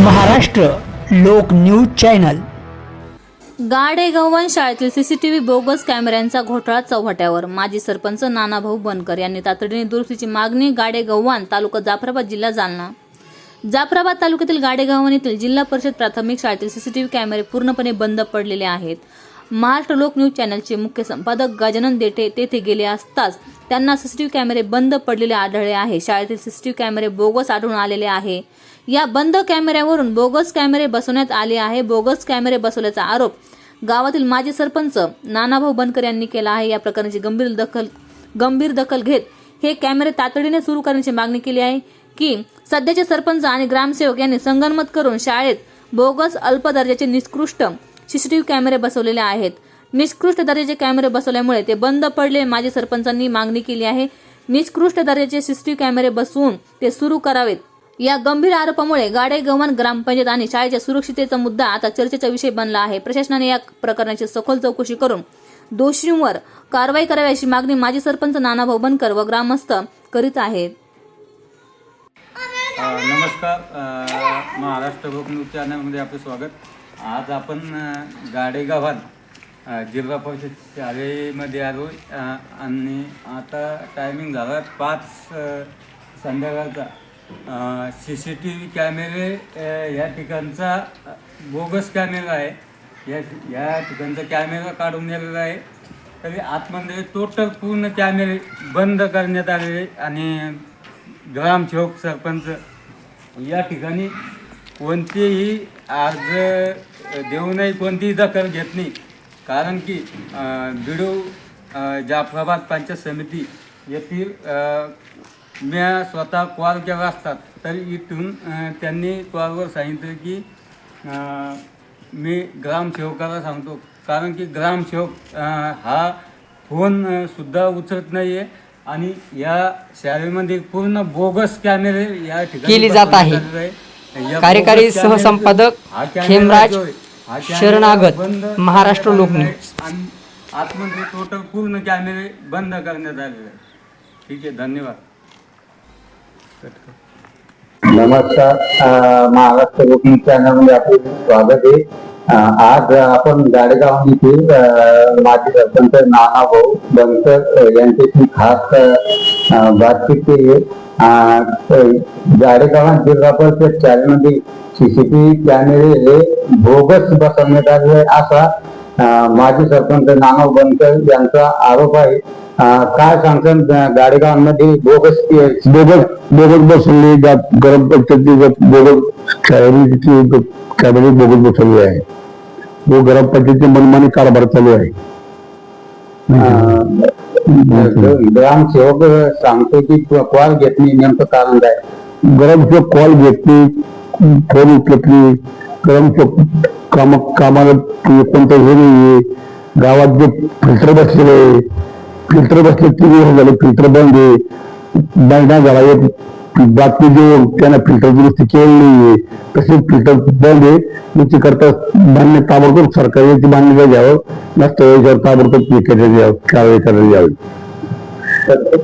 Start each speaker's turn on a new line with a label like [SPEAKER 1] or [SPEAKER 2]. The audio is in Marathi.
[SPEAKER 1] महाराष्ट्र लोक न्यूज चॅनल.
[SPEAKER 2] गाडे गव्हाण शाळेतील सीसीटीव्ही बोगस कॅमेऱ्यांचा घोटाळा चव्हाट्यावर माजी सरपंच नानाभाऊ बनकर यांनी तातडीने दुरुस्तीची मागणी गाडे गव्हाण तालुका जाफराबाद जिल्हा जालना. जाफराबाद तालुक्यातील गाडेगव्हाण येथील जिल्हा परिषद प्राथमिक शाळेतील सीसीटीव्ही कॅमेरे पूर्णपणे बंद पडलेले आहेत. महाराष्ट्र लोक न्यूज चॅनलचे मुख्य संपादक गजानन देठे तेथे गेले असताच त्यांना सीसीटीव्ही कॅमेरे बंद पडलेले आढळले आहे. शाळेतील सीसीटीव्ही कॅमेरे बोगस आढळून आलेले आहे. या बंद कॅमेऱ्यावरून बोगस कॅमेरे बसवण्यात आले आहे. बोगस कॅमेरे बसवल्याचा आरोप गावातील माजी सरपंच नानाभाऊ बनकर यांनी केला आहे. या प्रकरणाची गंभीर दखल गंभीर दखल घेत हे कॅमेरे तातडीने सुरू करण्याची मागणी केली आहे की सध्याचे सरपंच आणि ग्रामसेवक यांनी संगनमत करून शाळेत बोगस अल्प दर्जाचे निकृष्ट सीसीटीव्ही कॅमेरे बसवलेले आहेत. निष्कृष्ट दर्जाचे कॅमेरे बसवल्यामुळे ते बंद पडले. माजी सरपंचांनी मागणी केली आहे. निष्कृष्ट दर्जाचे सीसीटीव्ही कॅमेरे बसवून ते सुरू करावेत. या गंभीर आरोपामुळे गाडेगव्हाण ग्रामपंचायत आणि शाळेच्या सुरक्षितेचा मुद्दा आता चर्चेचा विषय बनला आहे. प्रशासनाने या प्रकरणाची सखोल चौकशी करून दोषींवर कारवाई करावी अशी मागणी माजी सरपंच नानाभाऊ बनकर व ग्रामस्थ करीत आहेत.
[SPEAKER 3] नमस्कार. महाराष्ट्र बुक चॅनलमध्ये स्वागत. आज आपण गाडेगावात जिल्हा परिषद शाळेमध्ये आलो. आणि आता टायमिंग झाला पाच संध्याकाळचा. सी सी टी व्ही कॅमेरे या ठिकाणचा बोगस कॅमेरा आहे. या या ठिकाणचा कॅमेरा काढून गेलेला आहे. तरी आतमध्ये टोटल पूर्ण कॅमेरे बंद करण्यात आलेले आणि ग्रामसेवक सरपंच या ठिकाणी कोणतेही अर्ज देऊनही कोणतीही दखल घेत नाही. कारण की बिडू जाफराबाद पंचायत समिती येथील म्या स्वतः कॉल केला असतात तर इथून त्यांनी कॉलवर सांगितलं की मी ग्रामसेवकाला सांगतो. कारण की ग्रामसेवक हा फोन अ, सुद्धा उचलत नाही आहे आणि या शाळेमध्ये पूर्ण बोगस कॅमेरे या ठिकाणी
[SPEAKER 1] केली जात आहे. कार्यकारी सहसंपादक खेमराज शरणागत, महाराष्ट्र लोकन्यूज.
[SPEAKER 3] आतमध्ये टोटल पूर्ण कॅमेरे बंद करण्यात आलेले ठीक आहे धन्यवाद.
[SPEAKER 4] नमस्कार. महाराष्ट्र बुकिंग चॅनलमध्ये आपले स्वागत आहे. आज आपण गाडेगाव येथील अ, माजी सरपंच नाना भाऊ बनकर यांच्याशी खास बातचीत केली आहे. अ, गाडेगाव जिल्हा परिषद शाळेमध्ये सीसीटीव्ही कॅमेरे हे बोगस बसवण्यात आले असा माजी सरपंच नाना बनकर यांचा आरोप आहे. काय सांगतात गाडेगावांमध्ये बोगस
[SPEAKER 5] बोगस बोगस बसवले जात गरम पंचायती बोगस शाळेची कॅमेरे बोगस बसवले आहे. वो गरम पंचायती मनमानी कारभार चालू आहे.
[SPEAKER 4] ग्रामसेवक सांगतो की कॉल घेत नाही नेमकं कारण काय?
[SPEAKER 5] गरमचं कॉल घेत नाही फोन उचलत नाही. गरमचं काम कामाला कोणतं हे नाहीये. गावात जे फिल्टर बसलेले आहे फिल्टर बसले तीन दिवस झाले फिल्टर बंद आहे. महिना झाला बातमी देऊन त्यांना फिल्टर दुरुस्ती केली नाहीये तसे फिल्टर बंद आहे करता बांधणे ताबडतोब सरकारी याची बांधणी द्यावं नसतं याच्यावर ताबडतोब कारवाई करायला
[SPEAKER 4] द्यावी